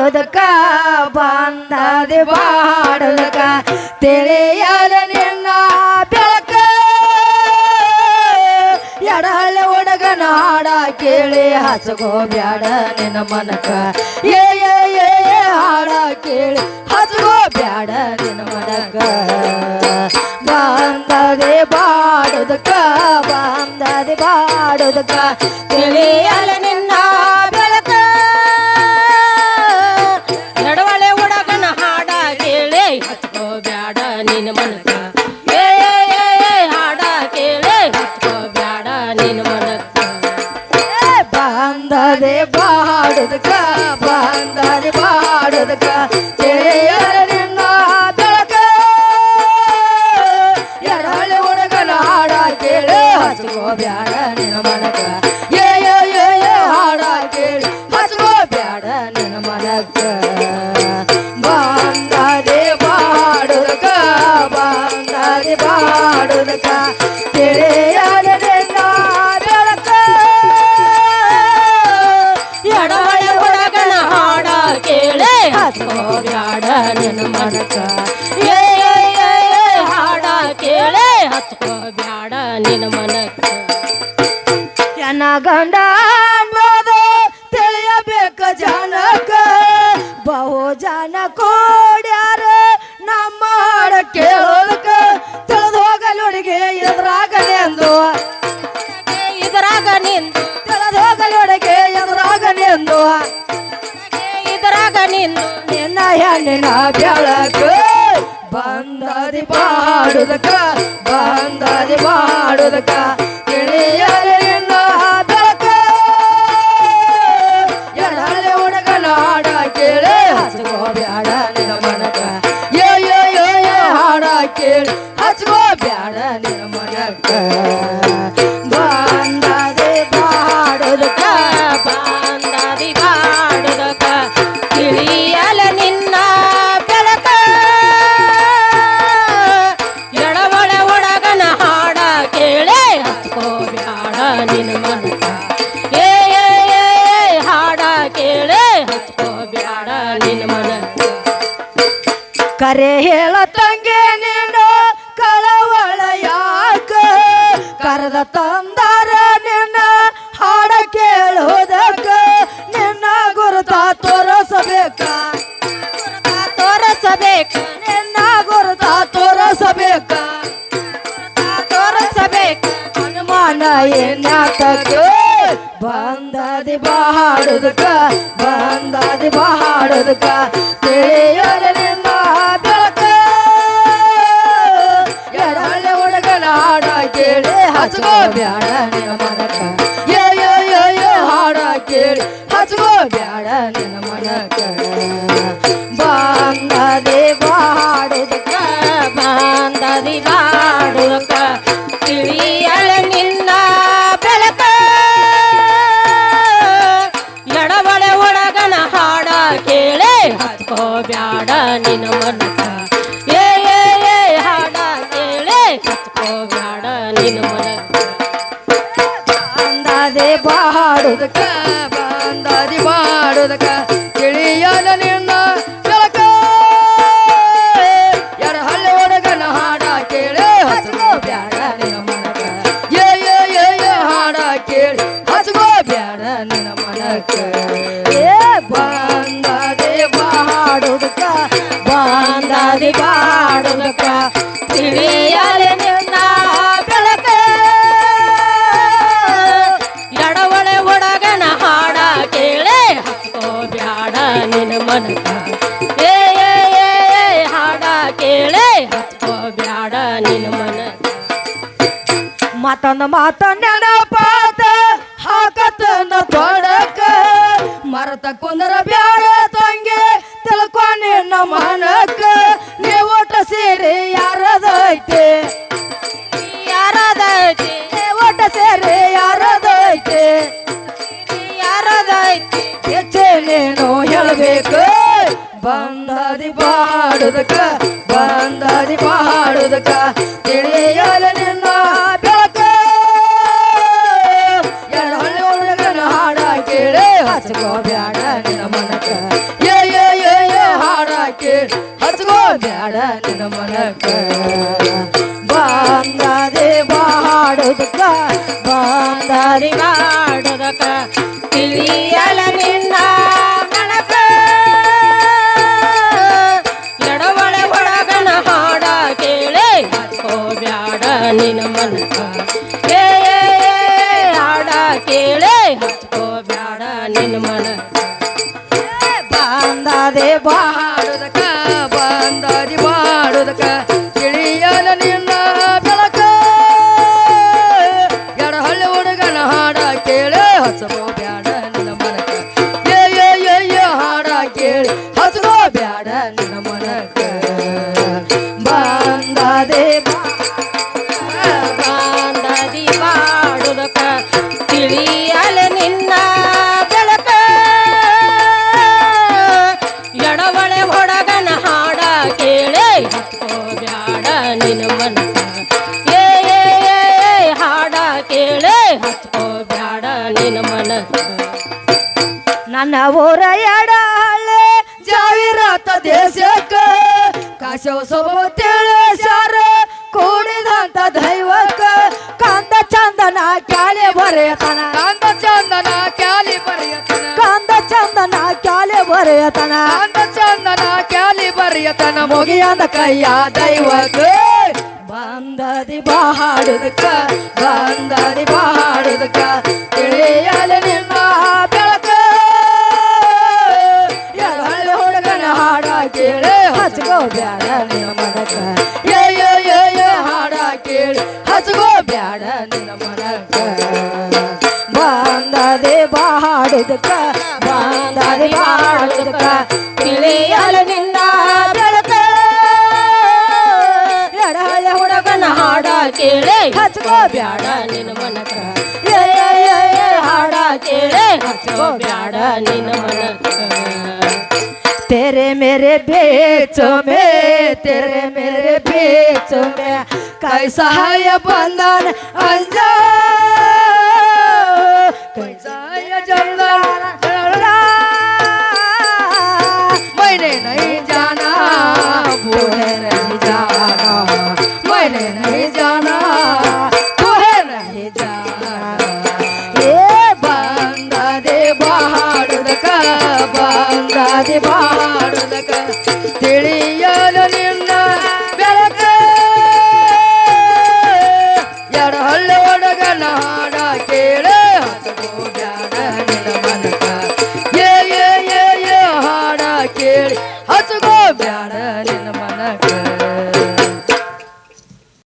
ಬಾಡುದಕ್ಕ ಬಂದದೆ ಬಾಡುದಕ್ಕ ತಿಳಿಯಲ ನಿನ್ನ ಬೆಳಕ. ಎಡಲ ಒಡಗ ನಾಡ ಕೇಳಿ, ಹಸಗೋ ಬ್ಯಾಡ ನಿನ್ನ ಮನಕ. ಏ ಏ ಹಾಡ ಕೇಳಿ, ಹಸಗೋ ಬ್ಯಾಡ ನಿನ್ನ ಮನಕ. ಬಂದದೆ ಬಾಡುದಕ್ಕ ಬಂದದೆ ಬಾಡುದಕ್ಕ ತಿಳಿಯಲ ನಿನ್ನ ಬಾಡುದಕ್ಕ ಗೆಳೆಯರ ನಿನ್ನ ಬೆಳಕ. ಎಡಹಳ್ಳಿ ಹುಡುಗನ ಹಾಡ ಕೇಳಿ, ಹಚ್ಕೋ ಬ್ಯಾಡ ನಿನ್ನ ಮನಕ. ಏ ಹಾಡ ಕೇಳಿ ನಿನ್ನ ಮನಕ. ಮನಕ ಏ ಹಾಡ ಕೇಳೆ, ಹತ್ಕೋ ಬ್ಯಾಡ ನಿನ್ನ ಮನಕ ಎನ್ನ ಗಂಡ ಅನ್ನೋದು ತಿಳಿಯಬೇಕ ಜನಕ ಬಹು ಜನ ಕೋಡ್ಯಾರ ನಮ್ಮ ಹಾಡ ಹೆಣ್ಣಿನ ಬೆಳಕು. ಬಂದದಿ ಬಾಡುದಕ್ಕ ಬಂದದಿ ಬಾಡುದಕ್ಕ ತಿಳಿಯಲಿ ನಿನ್ನ ಬೆಳಕ. ನಾಡ ಕೇಳಿ. ಹಚ್ಕೋ ಬ್ಯಾಡ ನಿನ್ನ ಕರೆ ಹೇಳ ತಂಗೆ ನೀನು ಕಳವಳ ಯಾಕ? ಕರೆದ ತಂದಾರ ನಿನ್ನ ಹಾಡ ಕೇಳೋದಕ್ಕ ನಿನ್ನ ಗುರುತ ತೋರಿಸಬೇಕ? ತೋರಿಸಬೇಕ? ನಿನ್ನ ಗುರುತ ತೋರಿಸಬೇಕ? ತೋರಿಸಬೇಕ? ಹನುಮಾನ ಏನಾತಕ ಬಂದದಿ ಬಾಡುದಕ್ಕ ಬಂದದಿ ಬಾಡುದಕ್ಕ ತಿಳಿಯಲ ಬ್ಯಾಡ ನಿನ್ನ ಮನಕ ಹಾಡ ಕೇಳಿ ಹಚ್ಕೋ ಬ್ಯಾಡ ನಿನ್ನ ಮನಕ ಹಾಡ ಕೇಳಿ ಹತ್ಕೋ ಬ್ಯಾಡ ನಿನ್ನ ಏ ಹಾಡ ಕೇಳಿ ಬ್ಯಾಡ ನಿನ್ನ ಬಾಡುದಕ್ಕ ಬಂದಾದಿ ಮಾಡುವುದಕ್ಕ ತಿಳಿಯಲ ನಿನ್ನ ಬೆಳಕ ಎಡಹಳ್ಳಿ ಒಡಗನ ಹಾಡ ಕೇಳಿ ಹಸುಗೋ ಬ್ಯಾಡ ನಿನ್ನ ಮನಕ. ಏ ಏ ಏ ಏ, ಹಾಡ ಕೇಳಿ, ಹಚ್ಕೋ ಬ್ಯಾಡ ನಿನ್ನ ಮನಕ. ಏ, ಬಂದಾದಿ ಮಾಡುವುದಕ್ಕ ಬಂದಾದಿ ಮಾಡುವುದಕ್ಕ, ತಿಳಿಯಲ ಮನಕ ಹಾಡ ಕೇಳೆ ಬ್ಯಾಡ ನಿನ್ನ ಮನ ಮತ್ತೊಂದು ಮಾತ ನೆನಪಾತ ಹಾಕತನ ತೊಡಕ. ಮರತ ಕುಂದ್ರ ಬ್ಯಾಡ ತಂಗೆ ತಿಳ್ಕೊಂಡಿನ ಮನಕ ಮಾಡುದಕ್ಕ ಬಂದದಿ ಮಾಡುದಕ್ಕ ತಿಳಿಯಲ ನಿನ್ನ ಬೆಳಕ ಎರಡು ಹಳ್ಳಿ ಹುಡುಗನ ಹಾಡ ಕೇಳಿ, ಹಚ್ಕೋ ಬ್ಯಾಡ ನಿನ್ನ ಮನಕ ಏ ಏ ಏ ಏ, ಹಾಡ ಕೇಳಿ, ಹಚ್ಕೋ ಬ್ಯಾಡ ನಿನ್ನ ಮನಕ ಬಂದದಿ ಮಾಡುದಕ್ಕ ಬಂದದಿ ಮಾಡುದಕ್ಕ ತಿಳಿಯಲ ಮನಕ ಏ ಹಾಡ ಕೇಳೆ, ಹಚ್ಕೋ ಬ್ಯಾಡ ನಿನ್ನ ಮನ. ಬಾಂದಾದೆ ಬಾಡುದಕ, ಬಂದದೆ ಬಾಡುದಕ ತಿಳಿಯನ ನಿನ್ನ ಬೆಳಕ. ಎಡಹಳ್ಳಿ ಹುಡುಗನ ಹಾಡ ಕೇಳೆ, ಹಚ್ಕೋ ಬ್ಯಾಡ ನಿನ್ನ ಮನಕ. ಏ ಏ ಹಾಡ ಕೇಳಿ, ಹಚ್ಕೋ ಬ್ಯಾಡ ನಿನ್ನ ಮನಕ. ಬಾಂದಾದೆ ಬಾಂಧದಿ ನಿನ್ನ ಮನ ಏ ಹಾಡ ಕೇಳೆ ಹತ್ಕೋ ಬ್ಯಾಡ ನಿನ್ನ ಮನ ನನ್ನ ಊರ ಎಡಹಳ್ಳಿ ಜಾವಿರಾತ ದೇಶಕ್ಕ ಕಾಶವ ಸೊಬತ್ತೇಳೆ ಸಾರ ಕೂಡಿದಂತ ದೈವಕ್ಕ ಕಾಂದ ಚಂದನ ಕ್ಯಾಲೆ ಬರೆಯತನ. ಕಾಂತ ಚಂದನ ಕ್ಯಾಲಿ ಬರೆಯತನ. ಕಾಂದ ಚಂದನ ಕ್ಯಾಲೆ ಬರೆಯತನ. ಕಾಂತ ಬರೆಯತನ ಮುಗಿಯದ ಕೈಯ ದೈವಕ್ಕ. ಬಂದದಿ ಬಾಡುದಕ್ಕ ಬಂದದಿ ಬಾಡುದಕ್ಕ ತಿಳಿಯಲ ನಿನ್ನ ಬೆಳಕ. ಎಡಹಳ್ಳಿ ಹುಡುಗನ ಹಾಡ ಕೇಳಿ, ಹಚ್ಕೋ ಬ್ಯಾಡ ನಿನ್ನ ಮನಕ ಏ ಏ ಏ ಏ, ಹಾಡ ಕೇಳಿ, ಹಚ್ಕೋ ಬ್ಯಾಡ ನಿನ್ನ ಮನಕ ಬಂದದೆ ಬಾಡುದಕ್ಕ ಬಂದದಿ ಬಾಡುದಕ್ಕ ಕೇಳೆ ಹಚ್ಕೋ ಬ್ಯಾಡ ನಿನ್ನ ಮನಕ ಏ ಏ ಏ ಏ ಹಾಡ ಕೇಳೆ ಹಚ್ಕೋ ಬ್ಯಾಡ ನಿನ್ನ ಮನಕ तेरे मेरे बेचो में तेरे मेरे बेचो में कैसा है ये बंधन अंजा कैसा है ये जंगल मैंने नहीं